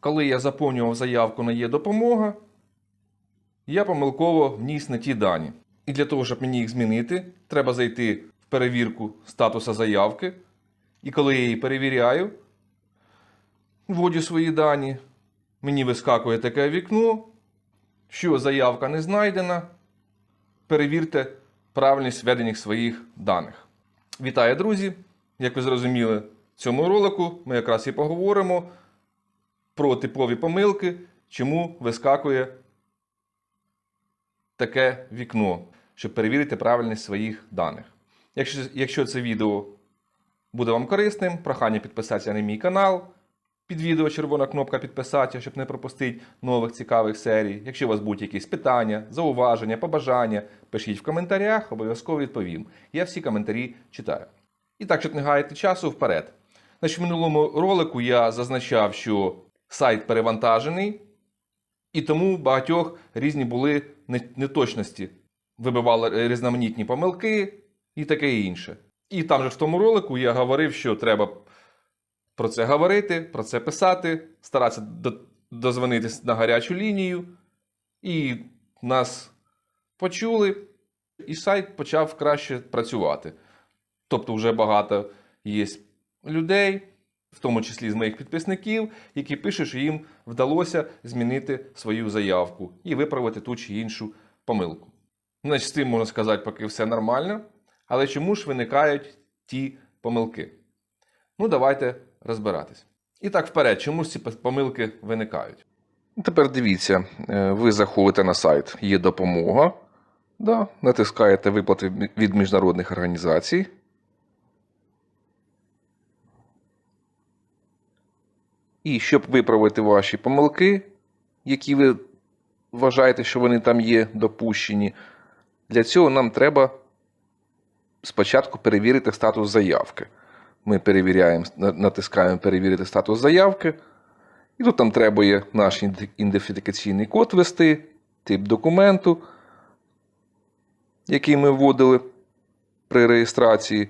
коли я заповнював заявку на є допомога, я помилково вніс не ті дані. І для того, щоб мені їх змінити, треба зайти в перевірку статуса заявки. І коли я її перевіряю, вводю свої дані, мені вискакує таке вікно, що заявка не знайдена. Перевірте правильність введених своїх даних. Вітаю, друзі! Як ви зрозуміли, в цьому ролику ми якраз і поговоримо про типові помилки, чому вискакує таке вікно, щоб перевірити правильність своїх даних. Якщо, якщо це відео буде вам корисним, прохання підписатися на мій канал. Під відео червона кнопка підписатися, щоб не пропустити нових цікавих серій. Якщо у вас будуть якісь питання, зауваження, побажання, пишіть в коментарях, обов'язково відповім. Я всі коментарі читаю. І так, щоб не гаяти часу, вперед. Значить, в минулому ролику я зазначав, що сайт перевантажений, і тому багатьох різні були неточності. Вибивали різноманітні помилки і таке інше. І там же в тому ролику я говорив, що треба про це говорити, про це писати, старатися дозвонитись на гарячу лінію. І нас почули, і сайт почав краще працювати. Тобто, вже багато є людей, в тому числі з моїх підписників, які пишуть, що їм вдалося змінити свою заявку і виправити ту чи іншу помилку. Значить, з цим можна сказати, поки все нормально. Але чому ж виникають ті помилки? Ну, давайте розбиратись. І так, вперед, чому ж ці помилки виникають? Тепер дивіться, е, ви заходите на сайт Є допомога, да, натискаєте виплати від міжнародних організацій. І щоб виправити ваші помилки, які ви вважаєте, що вони там є допущені, для цього нам треба спочатку перевірити статус заявки. Ми перевіряємо, натискаємо перевірити статус заявки. І тут нам треба є наш ідентифікаційний код ввести, тип документу, який ми вводили при реєстрації,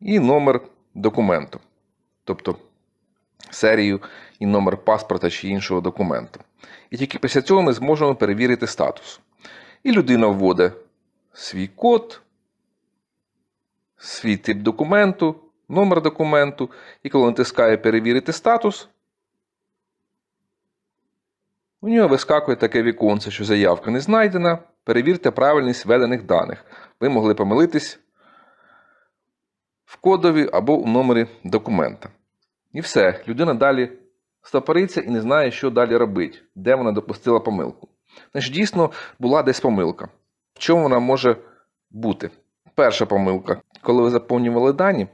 і номер документу, тобто серію і номер паспорта чи іншого документу. І тільки після цього ми зможемо перевірити статус. І людина вводить свій код, свій тип документу, номер документу, і коли натискає перевірити статус, у нього вискакує таке віконце, що заявка не знайдена. Перевірте правильність введених даних. Ви могли помилитись в кодові або у номері документа. І все. Людина далі стопориться і не знає, що далі робити, де вона допустила помилку. Значить, дійсно була десь помилка. В чому вона може бути? Перша помилка. Коли ви заповнювали дані,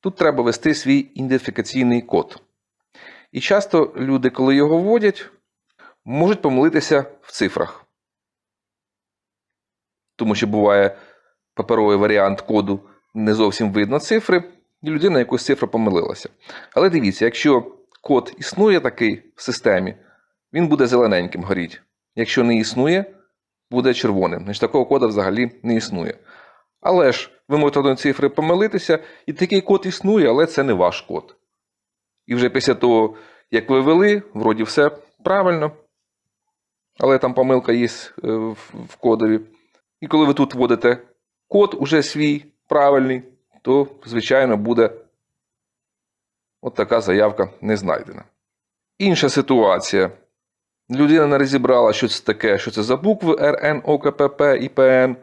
тут треба ввести свій ідентифікаційний код. І часто люди, коли його вводять, можуть помилитися в цифрах. Тому що буває паперовий варіант коду, не зовсім видно цифри, і людина якусь цифру помилилася. Але дивіться, якщо код існує такий в системі, він буде зелененьким горіть. Якщо не існує, буде червоним. Значить, такого кода взагалі не існує. Але ж ви можете до цифри помилитися, і такий код існує, але це не ваш код. І вже після того, як ви ввели, вроді все правильно, але там помилка є е, в в кодові. І коли ви тут вводите код уже свій правильний, то, звичайно, буде от така заявка не знайдена. Інша ситуація. Людина не розібрала, що це таке, що це за букви РН, ОКПП, ІПН.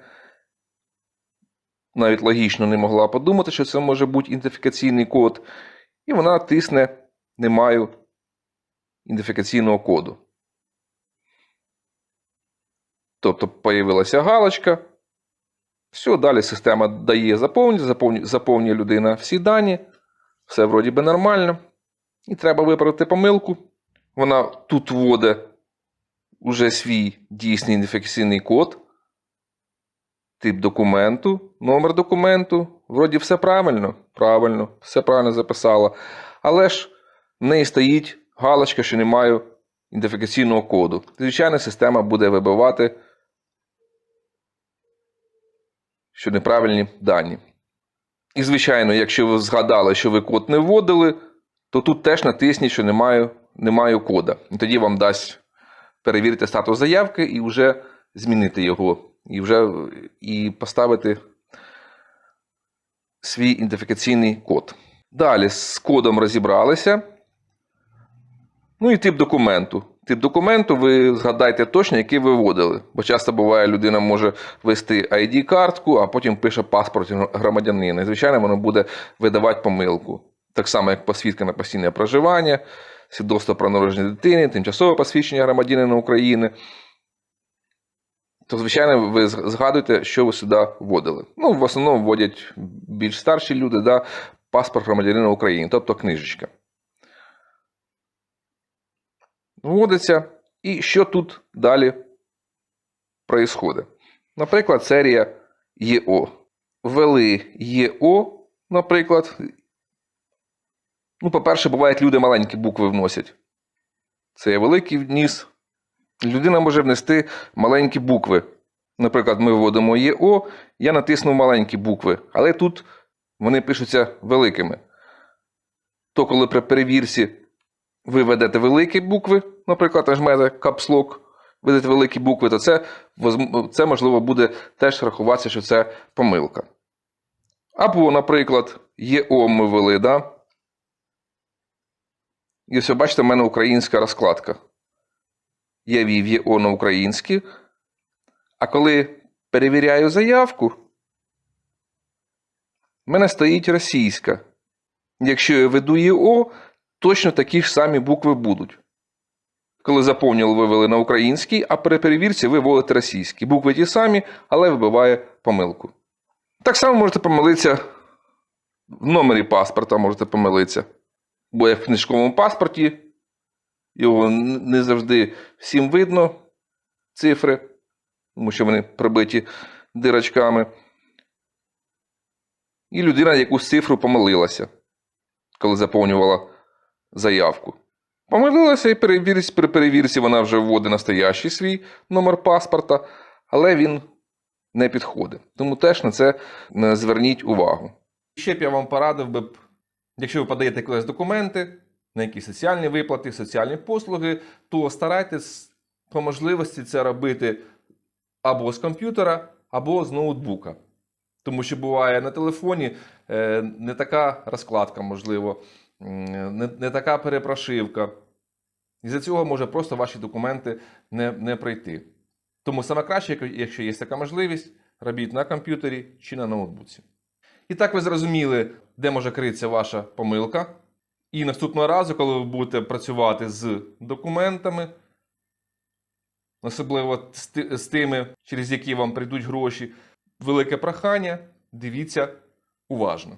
Навіть логічно не могла подумати, що це може бути ідентифікаційний код. І вона тисне не маю ідентифікаційного коду. Тобто появилася галочка. Все, далі система дає заповнює, заповнює людина всі дані. Все вроді би нормально. І треба виправити помилку. Вона тут вводить уже свій дійсний ідентифікаційний код, тип документу, номер документу. Вроді все правильно. Правильно, все правильно записала. Але ж в неї стоїть галочка, що немає ідентифікаційного коду. Звичайно, система буде вибивати, що неправильні дані. І, звичайно, якщо ви згадали, що ви код не вводили, то тут теж натисніть, що немає не маю кода. І тоді вам дасть перевірити статус заявки і вже змінити його, і вже і поставити свій ідентифікаційний код. Далі з кодом розібралися. Ну і тип документу. Тип документу ви згадайте точно, який ви вводили. Бо часто буває, людина може ввести ID-картку, а потім пише паспорт громадянина. І, звичайно, воно буде видавати помилку. Так само, як посвідка на постійне проживання, свідоцтво про народження дитини, тимчасове посвідчення громадянина України. То, звичайно, ви згадуєте, що ви сюди вводили. Ну, в основному вводять більш старші люди, да, паспорт громадянина України, тобто книжечка. Вводиться. І що тут далі происходить? Наприклад, серія ЄО. Ввели ЄО, наприклад. Ну, по-перше, бувають люди маленькі букви вносять. Це є великий вніс. Людина може внести маленькі букви. Наприклад, ми вводимо ЄО, я натиснув маленькі букви, але тут вони пишуться великими. То, коли при перевірці ви ведете великі букви, наприклад, нажмете Lock, ведете великі букви, то це, це можливо буде теж рахуватися, що це помилка. Або, наприклад, ЄО ми ввели, да? І ви бачите, в мене українська розкладка. Я вів ЄО на українській. А коли перевіряю заявку, в мене стоїть російська. Якщо я веду ЄО, точно такі ж самі букви будуть. Коли заповнили, вивели на український, а при перевірці ви вводите російський. Букви ті самі, але вибиває помилку. Так само можете помилитися в номері паспорта, можете помилитися. Бо як в книжковому паспорті, його не завжди всім видно цифри, тому що вони прибиті дирочками. І людина якусь цифру помилилася, коли заповнювала заявку. Помилилася і перевірці, при перевірці вона вже вводить настоящий свій номер паспорта, але він не підходить. Тому теж на це зверніть увагу. Ще б я вам порадив би, якщо ви подаєте колись документи на якісь соціальні виплати, соціальні послуги, то старайтесь по можливості це робити або з комп'ютера, або з ноутбука. Тому що буває на телефоні е, не така розкладка, можливо, не, не така перепрошивка. І за цього може просто ваші документи не, не пройти. Тому саме краще, якщо є така можливість, робіть на комп'ютері чи на ноутбуці. І так ви зрозуміли, де може критися ваша помилка. І наступного разу, коли ви будете працювати з документами, особливо з тими, через які вам прийдуть гроші, велике прохання, дивіться уважно.